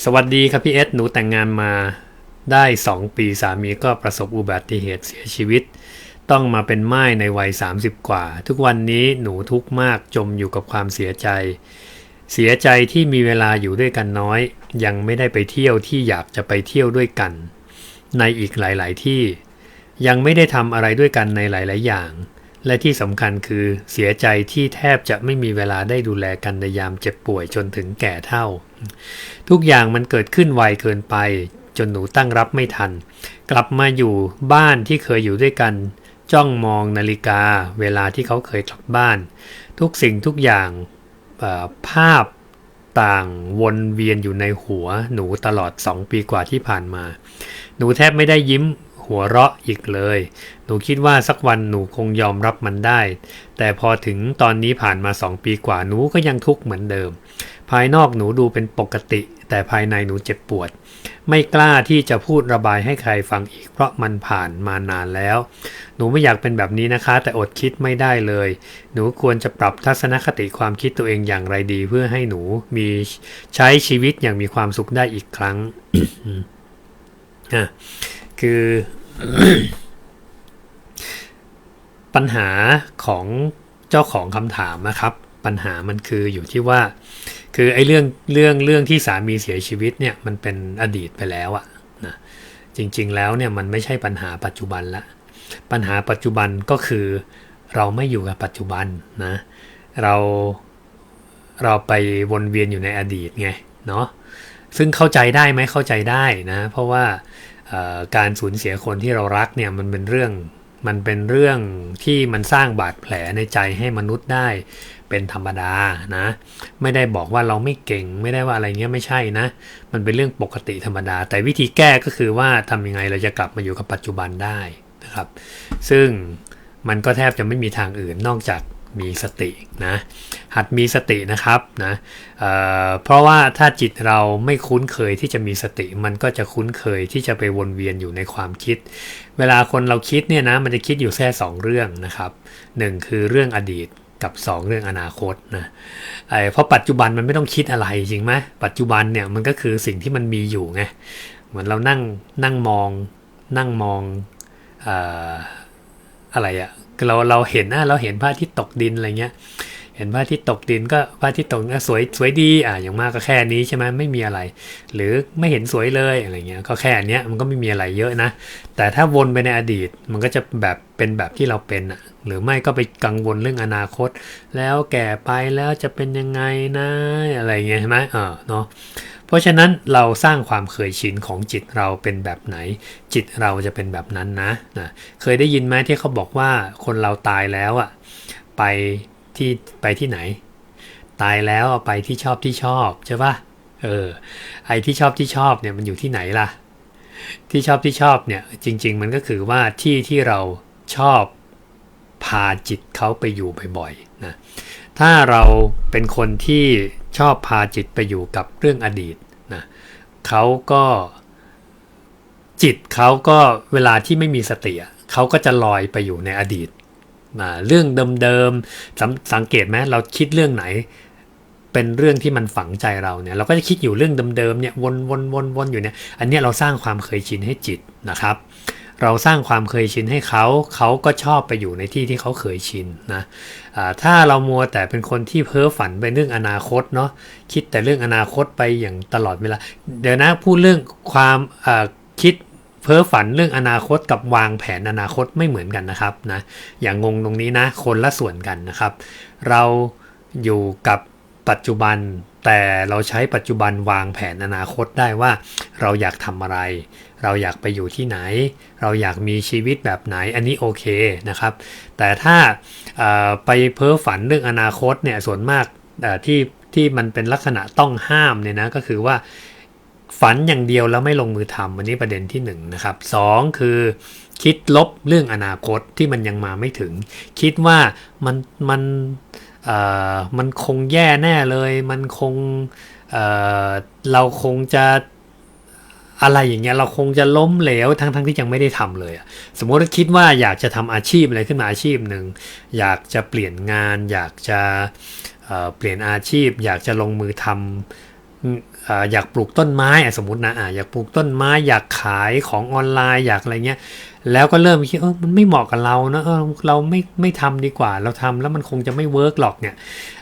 สวัสดีครับพี่เอสหนูแต่งงานมาได้ 2 ปีสามีก็ประสบอุบัติเหตุเสียชีวิต ต้องมาเป็นไม่ายในวัย 30 กว่า ทุกวันนี้หนูทุกข์มากจมอยู่กับความเสียใจ เสียใจที่มีเวลาอยู่ด้วยกันน้อย ยังไม่ได้ไปเที่ยวที่อยากจะไปเที่ยวด้วยกัน ในอีกหลาย ๆ ที่ ยังไม่ได้ทำอะไรด้วยกันในหลาย ๆ อย่าง และที่สำคัญคือเสียใจที่แทบจะไม่มีเวลาได้ดูแลกันในยามเจ็บป่วยจนถึงแก่เท่า ทุกอย่างมันเกิดขึ้นไวเกินไป จนหนูตั้งรับไม่ทัน กลับมาอยู่บ้านที่เคยอยู่ด้วยกัน จ้องมองนาฬิกา เวลาที่เขาเคยกลับบ้าน ทุกสิ่งทุกอย่างภาพต่างวนเวียนอยู่ในหัวหนูตลอด2ปีกว่าที่ผ่านมา หนูแทบไม่ได้ยิ้มหัวเราะอีกเลย นูคิดว่าสักวันหนูคงยอมรับมันได้ แต่พอถึงตอนนี้ผ่านมา2ปีกว่าหนูก็ยังทุกข์เหมือนเดิม ภายนอกหนูดูเป็นปกติ แต่ภายในหนูเจ็บปวด ไม่กล้าที่จะพูดระบายให้ใครฟังอีก เพราะมันผ่านมานานแล้ว หนูไม่อยากเป็นแบบนี้นะคะ แต่อดคิดไม่ได้เลย หนูควรจะปรับทัศนคติความคิดตัวเองอย่างไรดี เพื่อให้หนูมีใช้ชีวิตอย่างมีความสุขได้อีกครั้งอะคือ ปัญหาของเจ้าของคำถามนะครับ ปัญหามันคืออยู่ที่ว่า คือไอ้เรื่องเรื่องเรื่องที่สามีเสียชีวิตเนี่ยมันเป็นอดีตไปแล้วอะนะจริงๆแล้วเนี่ยมันไม่ใช่ปัญหาปัจจุบันละ ปัญหาปัจจุบันก็คือเราไม่อยู่กับปัจจุบันนะเราเราไปวนเวียนอยู่ในอดีตไงเนาะซึ่งเข้าใจได้ไหมเข้าใจได้นะ เพราะว่าการสูญเสียคนที่เรารักเนี่ยมันเป็นเรื่อง มันเป็นเรื่องที่มันสร้างบาดแผลในใจให้มนุษย์ได้เป็นธรรมดานะ ไม่ได้บอกว่าเราไม่เก่งไม่ได้ว่าอะไรเงี้ยไม่ใช่นะ มันเป็นเรื่องปกติธรรมดา แต่วิธีแก้ก็คือว่าทำยังไงเราจะกลับมาอยู่กับปัจจุบันได้นะครับ ซึ่งมันก็แทบจะไม่มีทางอื่นนอกจาก มีสตินะหัดมีสตินะครับนะเเพราะว่าถ้าจิตเราไม่คุ้นเคยที่จะมีสติ มันก็จะคุ้นเคยที่จะไปวนเวียนอยู่ในความคิด เวลาคนเราคิดเนี่ยนะมันจะคิดอยู่แค่สองเรื่องนะครับหนึ่งคือเรื่องอดีตกับ 2 เรื่องอนาคตนะไอ้เพราะปัจจุบันมันไม่ต้องคิดอะไรจริงไหมปัจจุบันเนี่ยมันก็คือสิ่งที่มันมีอยู่ไงเหมือนเรานั่งนั่งมองนั่งมองออะไรอะ เราเราเห็นนะเราเห็นพระอาทิตย์ตกดินอะไรเงี้ย เห็นพระอาทิตย์ตกดินก็พระอาทิตย์ตกสวยสวยดีอะอย่างมากก็แค่นี้ใช่ไหมไม่มีอะไร หรือไม่เห็นสวยเลยอะไรเงี้ยก็แค่อันเนี้ยมันก็ไม่มีอะไรเยอะนะ แต่ถ้าวนไปในอดีตมันก็จะแบบเป็นแบบที่เราเป็นอะหรือไม่ก็ไปกังวลเรื่องอนาคต แล้วแก่ไปแล้วจะเป็นยังไงนะอะไรเงี้ยใช่ไหมเออเนาะ เพราะฉะนั้นเราสร้างความเคยชินของจิตเราเป็นแบบไหน จิตเราจะเป็นแบบนั้นนะนะเคยได้ยินไหมที่เขาบอกว่าคนเราตายแล้วอะไปที่ไปที่ไหน ตายแล้วไปที่ชอบที่ชอบใช่ปะเออไอที่ชอบที่ชอบเนี่ยมันอยู่ที่ไหนล่ะ ที่ชอบที่ชอบเนี่ยจริง ๆ มันก็คือว่าที่ที่เราชอบพาจิตเขาไปอยู่บ่อยๆนะถ้าเราเป็นคนที่ ชอบพาจิตไปอยู่กับเรื่องอดีตนะเขาก็จิตเขาก็เวลาที่ไม่มีสติเขาก็จะลอยไปอยู่ในอดีตนะเรื่องเดิมๆสสังเกตไหมเราคิดเรื่องไหน เป็นเรื่องที่มันฝังใจเราเนี่ยเราก็จะคิดอยู่เรื่องเดิมๆเนี่ยวนวนวนวนอยู่เนี่ยอันนี้เราสร้างความเคยชินให้จิตนะครับ เราสร้างความเคยชินให้เขา เขาก็ชอบไปอยู่ในที่ที่เขาเคยชินนะถ้าเรามัวแต่เป็นคนที่เพ้อฝันไปเรื่องอนาคตเนาะคิดแต่เรื่องอนาคตไปอย่างตลอดเวลา เดี๋ยวนะพูดเรื่องความคิดเพ้อฝันเรื่องอนาคตกับวางแผนอนาคตไม่เหมือนกันนะครับนะอย่างงงตรงนี้นะคนละส่วนกันนะครับ เราอยู่กับปัจจุบันแต่เราใช้ปัจจุบันวางแผนอนาคตได้ว่า เราอยากทำอะไร เราอยากไปอยู่ที่ไหน เราอยากมีชีวิตแบบไหนอันนี้โอเคนะครับ แต่ถ้าไปเพ้อฝันเรื่องอนาคตเนี่ยส่วนมากที่ที่มันเป็นลักษณะต้องห้ามเนี่ยนะก็คือว่าฝันอย่างเดียวแล้วไม่ลงมือทำอันนี้ประเด็นที่1นงนะครับสองคือคิดลบเรื่องอนาคตที่มันยังมาไม่ถึง คิดว่ามันมันเอ่อมันคงแย่แน่เลย มันคงเอ่อเราคงจะ อะไรอย่างเงี้ยเราคงจะล้มเหลวทั้งทั้งที่ยังไม่ได้ทำเลยอะสมมติว่าคิดว่าอยากจะทำอาชีพอะไรขึ้นมาอาชีพหนึ่งอยากจะเปลี่ยนงาน อยากจะเเปลี่ยนอาชีพ อยากจะลงมือทำอ่าอยากปลูกต้นไม้อสมมตินะอ่าอยากปลูกต้นไม้ อยากขายของออนไลน์อยากอะไรเงี้ยแล้วก็เริ่มคิดเออมันไม่เหมาะกับเราเนะเออเราไม่ไม่ทำดีกว่า เราทำแล้วมันคงจะไม่เวิร์กหรอกเนี่ย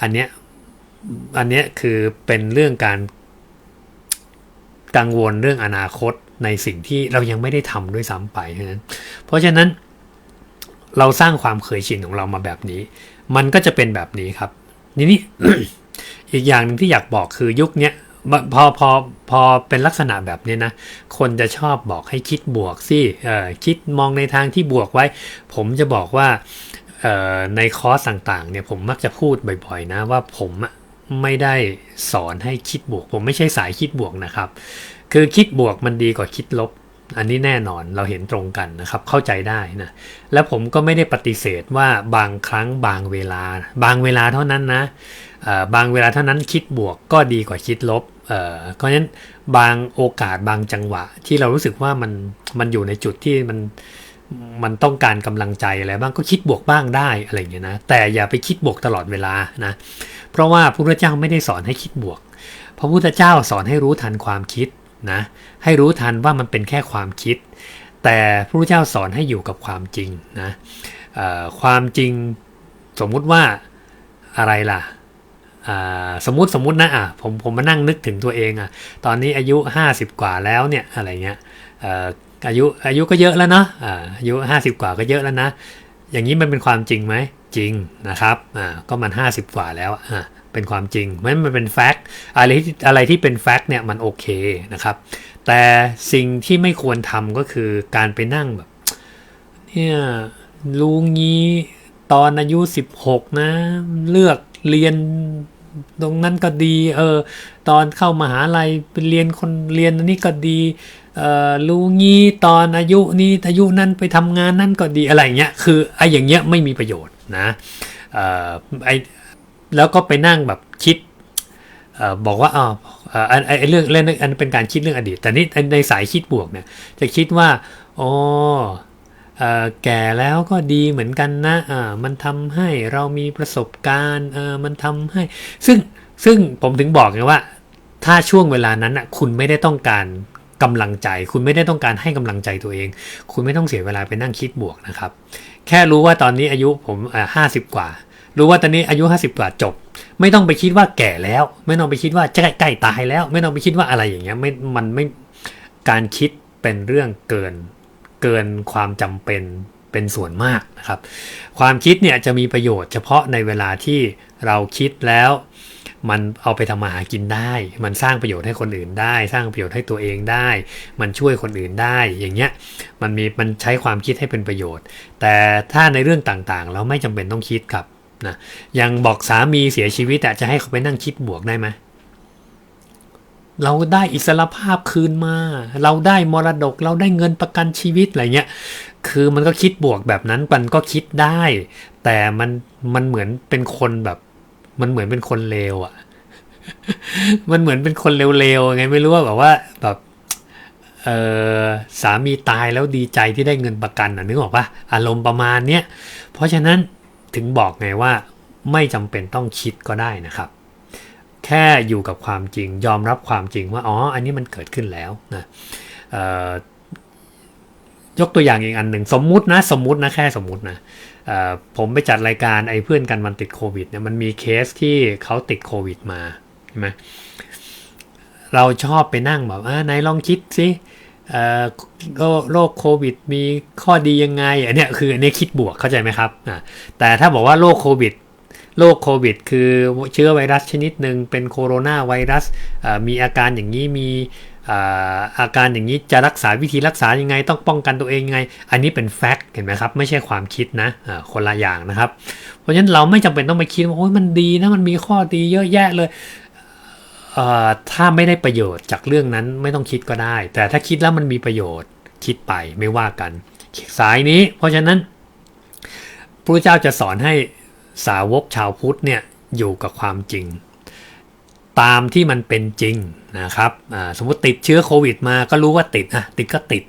อันเนี้ยอันเนี้ยคือเป็นเรื่องการ กังวลเรื่องอนาคตในสิ่งที่เรายังไม่ได้ทำด้วยซ้ำไปเพราะฉะนั้น เพราะฉะนั้น เราสร้างความเคยชินของเรามาแบบนี้ มันก็จะเป็นแบบนี้ครับนี่นี่อีกอย่างหนึงที่อยากบอกคือยุคเนี้ยพอพอพอเป็นลักษณะแบบนี้นะ คนจะชอบบอกให้คิดบวกสิคิดมองในทางที่บวกไว้ ผมจะบอกว่าในคอร์สต่างๆเนี่ยผมมักจะพูดบ่อยๆนะว่าผมอะ ไม่ได้สอนให้คิดบวก ผมไม่ใช่สายคิดบวกนะครับ คือคิดบวกมันดีกว่าคิดลบ อันนี้แน่นอนเราเห็นตรงกันนะครับ เข้าใจได้นะ แล้วผมก็ไม่ได้ปฏิเสธว่าบางครั้งบางเวลา บางเวลาเท่านั้นนะบางเวลาเท่านั้นคิดบวกก็ดีกว่าคิดลบเออเพราะฉะนั้นบางโอกาสบางจังหวะที่เรารู้สึกว่ามันมันอยู่ในจุดที่มัน มันต้องการกำลังใจอะไรบ้างก็คิดบวกบ้างได้อะไรอย่างเงี้ยนะแต่อย่าไปคิดบวกตลอดเวลานะเพราะว่าพระพุทธเจ้าไม่ได้สอนให้คิดบวก พระพุทธเจ้าสอนให้รู้ทันความคิดนะให้รู้ทันว่ามันเป็นแค่ความคิด แต่พระพุทธเจ้าสอนให้อยู่กับความจริงนะความจริงสมมุติว่าอะไรล่ะสมมติสมมตินะอะผมผมมานั่งนึกถึงตัวเองอะตอนนี้อายุ 50 กว่าแล้วเนี่ยอะไรเงี้ย อายุอายุก็เยอะแล้วเนาะอ่าอายุ50กว่าก็เยอะแล้วนะ อย่างนี้มันเป็นความจริงไหมจริงนะครับอ่าก็มัน50กว่าแล้วอ่าเป็นความจริงมันมันเป็นแฟกต์อะไรที่อะไรที่เป็นแฟกต์เนี่ยมันโอเคนะครับ แต่สิ่งที่ไม่ควรทำก็คือการไปนั่งแบบเนี่ยรู้งี้ตอนอายุ 16 นะ เลือกเรียนตรงนั้นก็ดี เออ ตอนเข้ามหาลัยไปเรียนคนเรียนอันนี้ก็ดี รู้งี้ตอนอายุนี้อายุนั้นไปทำงานนั่นก็ดีอะไรเงี้ยคือไอ้อย่างเงี้ยไม่มีประโยชน์นะเออไอแล้วก็ไปนั่งแบบคิดอบอกว่าอ๋อไอ้เรื่องเรื่องอันนเป็นการคิดเรื่องอดีต แต่นี่ในสายคิดบวกเนี่ยจะคิดว่าอ๋อแก่แล้วก็ดีเหมือนกันนะมันทำให้เรามีประสบการณ์มันทำให้ ซึ่งซึ่งผมถึงบอกไงว่า ถ้าช่วงเวลานั้นอะคุณไม่ได้ต้องการ กำลังใจ คุณไม่ได้ต้องการให้กำลังใจตัวเอง คุณไม่ต้องเสียเวลาไปนั่งคิดบวกนะครับ แค่รู้ว่าตอนนี้อายุผมห้าสิบกว่า รู้ว่าตอนนี้อายุ 50 กว่าจบ ไม่ต้องไปคิดว่าแก่แล้ว ไม่ต้องไปคิดว่าจะใกล้ตายแล้ว ไม่ต้องไปคิดว่าอะไรอย่างเงี้ยไม่มันไม่การคิดเป็นเรื่องเกินเกินความจำเป็นเป็นส่วนมากนะครับ ความคิดเนี่ยจะมีประโยชน์เฉพาะในเวลาที่เราคิดแล้ว มันเอาไปทำมาหากินได้ มันสร้างประโยชน์ให้คนอื่นได้ สร้างประโยชน์ให้ตัวเองได้ มันช่วยคนอื่นได้ อย่างเงี้ย มันมี มันใช้ความคิดให้เป็นประโยชน์ แต่ถ้าในเรื่องต่างๆ เราไม่จำเป็นต้องคิดครับนะยังบอกสามีเสียชีวิตอะจะให้เขาไปนั่งคิดบวกได้ไหมเราได้อิสรภาพคืนมา เราได้มรดก เราได้เงินประกันชีวิตอะไรเงี้ย คือมันก็คิดบวกแบบนั้นมันก็คิดได้ แต่มันมันเหมือนเป็นคนแบบ มันเหมือนเป็นคนเลวอะมันเหมือนเป็นคนเลวๆไงไม่รู้ว่าแบบว่าแบบเออสามีตายแล้วดีใจที่ได้เงินประกันอะนึกออกปะอารมณ์ประมาณเนี้ยเพราะฉะนั้นถึงบอกไงว่าไม่จำเป็นต้องคิดก็ได้นะครับ แค่อยู่กับความจริงยอมรับความจริงว่าอ๋ออันนี้มันเกิดขึ้นแล้วนะเออ ยกตัวอย่างอีกอันหนึ่งสมมุตินะสมมุตินะแค่สมมุตินะเอ่อผมไปจัดรายการไอ้เพื่อนกันมันติดโควิดเนี่ยมันมีเคสที่เขาติดโควิดมาใช่ไหมเราชอบไปนั่งแบบอ่าไหนลองคิดสิโรคโควิดมีข้อดียังไงอันเนี้ยคืออันนี้คิดบวกเข้าใจไหมครับแต่ถ้าบอกว่าโรคโควิดโรคโควิด คือเชื้อไวรัสชนิดหนึ่งเป็นโคโรนาไวรัสมีอาการอย่างนี้มี อาการอย่างนี้จะรักษาวิธีรักษายังไง ต้องป้องกันตัวเองยังไง อันนี้เป็นแฟกต์เห็นไหมครับ ไม่ใช่ความคิดนะคนละอย่างนะครับ เพราะฉะนั้นเราไม่จำเป็นต้องไปคิดว่าโอ้ยมันดีนะมันมีข้อดีเยอะแยะเลยถ้าไม่ได้ประโยชน์จากเรื่องนั้นไม่ต้องคิดก็ได้ แต่ถ้าคิดแล้วมันมีประโยชน์คิดไปไม่ว่ากัน สายนี้ เพราะฉะนั้นพระเจ้าจะสอนให้สาวกชาวพุทธเนี่ยอยู่กับความจริง ตามที่มันเป็นจริงนะครับสมมติติดเชื้อโควิดมาก็รู้ว่าติดอะติดก็ติด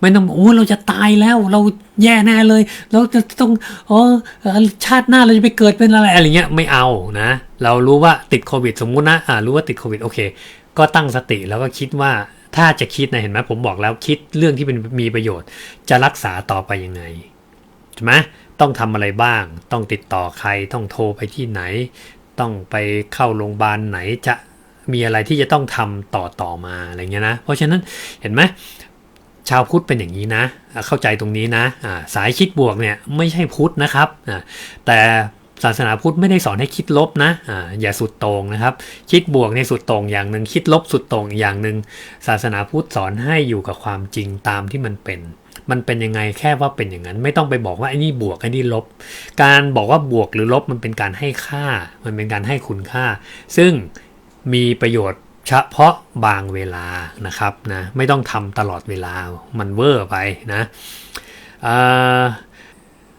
ไม่ต้องโอ้เราจะตายแล้วเราแย่แน่เลย เราจะต้องอ๋อชาติหน้าเราจะไปเกิดเป็นอะไรอะไรเงี้ยไม่เอานะ เรารู้ว่าติดโควิด สมมุตินะอ่ารู้ว่าติดโควิดโอเค ก็ตั้งสติแล้วก็คิดว่าถ้าจะคิดนะเห็นไหมผมบอกแล้วคิดเรื่องที่เป็นมีประโยชน์ จะรักษาต่อไปยังไงใช่ไหมต้องทำอะไรบ้าง ต้องติดต่อใคร ต้องโทรไปที่ไหน ต้องไปเข้าโรงพยาบาลไหนจะมีอะไรที่จะต้องทำต่อต่อมาอะไรเงี้ยนะ เพราะฉะนั้นเห็นไหมชาวพุทธเป็นอย่างนี้นะ เข้าใจตรงนี้นะะสายคิดบวกเนี่ยไม่ใช่พุทธนะครับ แต่ศาสนาพุทธไม่ได้สอนให้คิดลบนะออย่าสุดต่งนะครับ คิดบวกในสุดต่งอย่างหนึ่งคิดลบสุดต่งอย่างหนึ่งศาสนาพุทธสอนให้อยู่กับความจริงตามที่มันเป็น มันเป็นยังไงแค่ว่าเป็นอย่างนั้น ไม่ต้องไปบอกว่าไอ้นี่บวกไอ้นี่ลบ การบอกว่าบวกหรือลบมันเป็นการให้ค่า มันเป็นการให้คุณค่า ซึ่งมีประโยชน์เฉพาะบางเวลานะครับนะไม่ต้องทำตลอดเวลามันเวอร์ไปนะ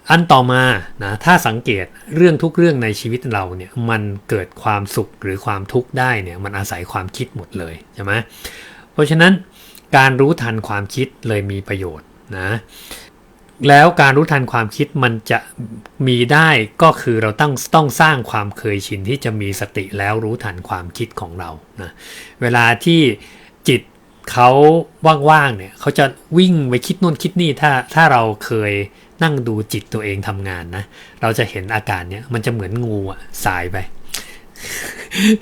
อันต่อมานะถ้าสังเกตเรื่องทุกเรื่องในชีวิตเราเนี่ยมันเกิดความสุขหรือความทุกข์ได้เนี่ยมันอาศัยความคิดหมดเลยใช่ไหมเพราะฉะนั้นการรู้ทันความคิดเลยมีประโยชน์ นะแล้วการรู้ทันความคิดมันจะมีได้ก็คือเราต้องต้องสร้างความเคยชินที่จะมีสติแล้วรู้ทันความคิดของเรานะเวลาที่จิตเขาว่างๆเนี่ยเขาจะวิ่งไปคิดนู่นคิดนี่ถ้าถ้าเราเคยนั่งดูจิตตัวเองทำงานนะเราจะเห็นอาการเนี้ยมันจะเหมือนงูอะสายไป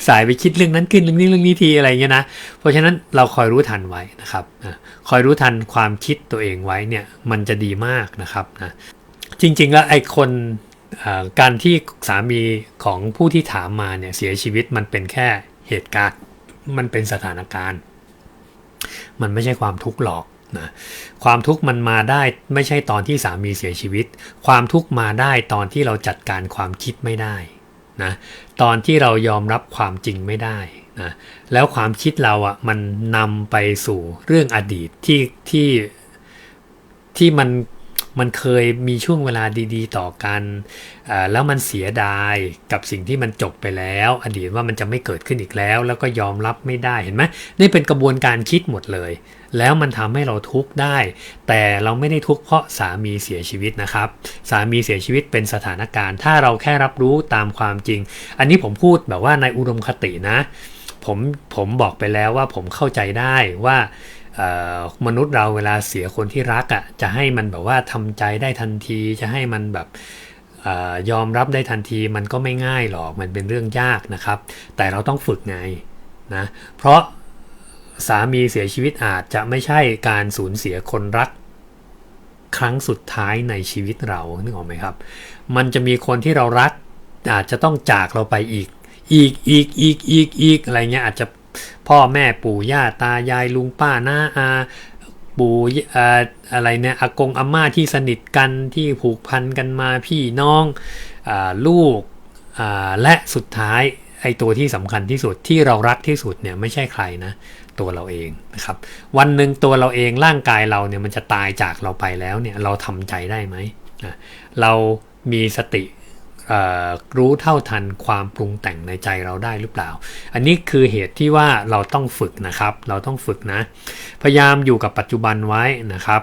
สายไปคิดเรื่องนั้นขึ้นเรื่องนี้เรื่องนี้ทีอะไรเงี้ยนะ เพราะฉะนั้นเราคอยรู้ทันไว้นะครับคอยรู้ทันความคิดตัวเองไว้เนี่ยมันจะดีมากนะครับนะจริงๆแล้วไอ้คนการที่สามีของผู้ที่ถามมาเนี่ยเสียชีวิตมันเป็นแค่เหตุการณ์ มันเป็นสถานการณ์ มันไม่ใช่ความทุกข์หรอกนะความทุกข์มันมาได้ไม่ใช่ตอนที่สามีเสียชีวิต ความทุกข์มาได้ตอนที่เราจัดการความคิดไม่ได้ นะตอนที่เรายอมรับความจริงไม่ได้นะแล้วความคิดเราอะ่ะมันนำไปสู่เรื่องอดีตที่ที่ที่มัน มันเคยมีช่วงเวลาดีๆ ต่อกันแล้วมันเสียดายกับสิ่งที่มันจบไปแล้ว อดีตว่ามันจะไม่เกิดขึ้นอีกแล้ว แล้วก็ยอมรับไม่ได้เห็นไหมนี่เป็นกระบวนการคิดหมดเลย แล้วมันทำให้เราทุกข์ได้ แต่เราไม่ได้ทุกข์เพราะสามีเสียชีวิตนะครับ สามีเสียชีวิตเป็นสถานการณ์ ถ้าเราแค่รับรู้ตามความจริง อันนี้ผมพูดแบบว่าในอุดมคตินะ ผมผมบอกไปแล้วว่าผมเข้าใจได้ว่า มนุษย์เราเวลาเสียคนที่รักอะ่ะจะให้มันแบบว่าทำใจได้ทันที จะให้มันแบบอยอมรับได้ทันทีมันก็ไม่ง่ายหรอกมันเป็นเรื่องยากนะครับ แต่เราต้องฝึกไงนะเพราะสามีเสียชีวิตอาจจะไม่ใช่การสูญเสียคนรักครั้งสุดท้ายในชีวิตเรานึกออกไหมครับ มันจะมีคนที่เรารักอาจจะต้องจากเราไปอีก อีกอีกอีกอีกอีกอะไรเงี้ยอาจจะ พ่อแม่ปู่ย่าตายายลุงป้าน้าอาปู่อะไรเนี่ยอากงอาม่าที่สนิทกันที่ผูกพันกันมาพี่น้องอลูกและสุดท้ายไอตัวที่สำคัญที่สุดที่เรารักที่สุดเนี่ยไม่ใช่ใครนะตัวเราเองนะครับ วันหนึ่งตัวเราเองร่างกายเราเนี่ยมันจะตายจากเราไปแล้วเนี่ยเราทำใจได้ไหมเรามีสติ รู้เท่าทันความปรุงแต่งในใจเราได้หรือเปล่า อันนี้คือเหตุที่ว่าเราต้องฝึกนะครับ เราต้องฝึกนะ พยายามอยู่กับปัจจุบันไว้นะครับ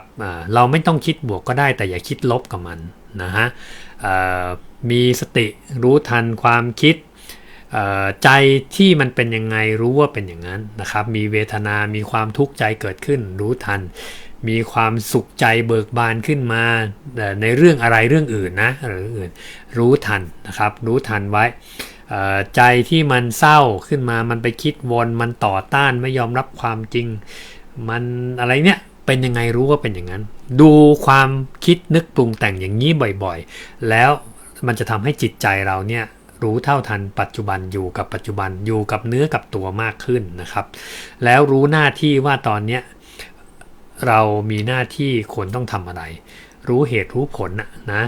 เราไม่ต้องคิดบวกก็ได้แต่อย่าคิดลบกับมันนะฮะมีสติรู้ทันความคิดใจที่มันเป็นยังไงรู้ว่าเป็นอย่างนั้นนะครับ มีเวทนา มีความทุกข์ใจเกิดขึ้นรู้ทัน มีความสุขใจเบิกบานขึ้นมาในเรื่องอะไรเรื่องอื่นนะหรืออื่นรู้ทันนะครับ รู้ทันไว้ใจที่มันเศร้าขึ้นมามันไปคิดวนมันต่อต้านไม่ยอมรับความจริง มันอะไรเนี่ยเป็นยังไงรู้ว่าเป็นอย่างนั้น ดูความคิดนึกปรุงแต่งอย่างนี้บ่อยๆ แล้วมันจะทำให้จิตใจเราเนี่ยรู้เท่าทันปัจจุบันอยู่กับปัจจุบันอยู่กับเนื้อกับตัวมากขึ้นนะครับ แล้วรู้หน้าที่ว่าตอนเนี้ย เรามีหน้าที่ควรต้องทำอะไร รู้เหตุรู้ผลนะ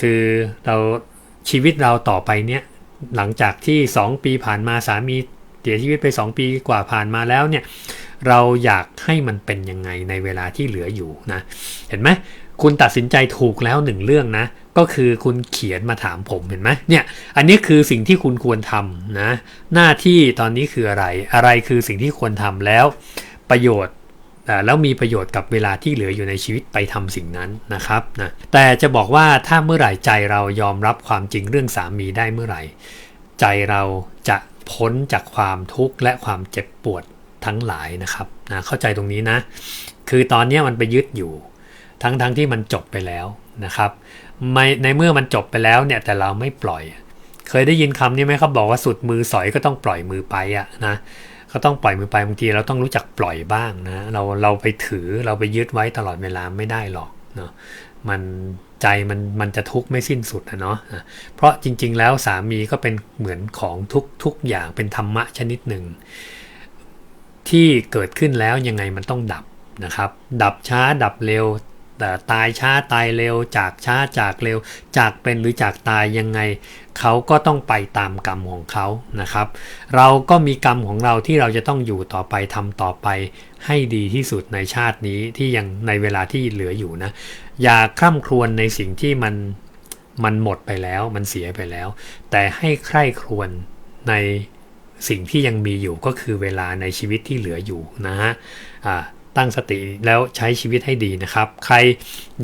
คือเราชีวิตเราต่อไปเนี้ยหลังจากที่ 2 ปีผ่านมาสามีเสียชีวิตไป 2 ปีกว่าผ่านมาแล้วเนี่ยเราอยากให้มันเป็นยังไงในเวลาที่เหลืออยู่นะเห็นไหมคุณตัดสินใจถูกแล้วหนึ่งเรื่องนะ ก็คือคุณเขียนมาถามผมเห็นไหมเนี่ย อันนี้คือสิ่งที่คุณควรทำนะ หน้าที่ตอนนี้คืออะไร อะไรคือสิ่งที่ควรทำแล้ว ประโยชน์ แล้วมีประโยชน์กับเวลาที่เหลืออยู่ในชีวิตไปทำสิ่งนั้นนะครับนะแต่จะบอกว่าถ้าเมื่อไหร่ใจเรายอมรับความจริงเรื่องสามีได้เมื่อไหร่ ใจเราจะพ้นจากความทุกข์และความเจ็บปวดทั้งหลายนะครับนะเข้าใจตรงนี้นะ คือตอนนี้มันไปยึดอยู่ ทั้งทั้งที่มันจบไปแล้วนะครับไม่ในเมื่อมันจบไปแล้วเนี่ยแต่เราไม่ปล่อย เคยได้ยินคำนี้ไหมครับบอกว่าสุดมือสอยก็ต้องปล่อยมือไปอะนะ ก็ต้องปล่อยมือไปบางทีเราต้องรู้จักปล่อยบ้างนะเราเราไปถือเราไปยึดไว้ตลอดเวลาไม่ได้หรอกเนาะมันใจมันมันจะทุกข์ไม่สิ้นสุดนะเนาะเพราะจริง ๆ แล้วสามีก็เป็นเหมือนของทุกทุกอย่างเป็นธรรมะชนิดหนึ่ง ที่เกิดขึ้นแล้วยังไงมันต้องดับนะครับ ดับช้าดับเร็ว ต่ตายช้าตายเร็ว จากช้าจากเร็ว จากเป็นหรือจากตายยังไงเขาก็ต้องไปตามกรรมของเขานะครับ เราก็มีกรรมของเราที่เราจะต้องอยู่ต่อไปทำต่อไป ให้ดีที่สุดในชาตินี้ที่ยังในเวลาที่เหลืออยู่นะ อย่าคร่ำครวญในสิ่งที่มันมันหมดไปแล้วมันเสียไปแล้ว แต่ให้ใคร่ครวญในสิ่งที่ยังมีอยู่ก็คือเวลาในชีวิตที่เหลืออยู่นะฮะอ่า ตั้งสติแล้วใช้ชีวิตให้ดีนะครับ ใคร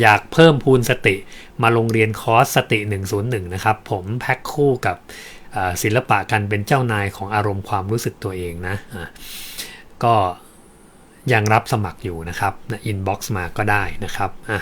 อยากเพิ่มพูนสติมาโรงเรียนคอร์สสติ 101 นะครับ ผมแพ็คคู่กับศิลปะการเป็นเจ้านายของอารมณ์ความรู้สึกตัวเองนะะก็ยังรับสมัครอยู่นะครับอินบ็อกซ์มาก็ได้นะครับอะ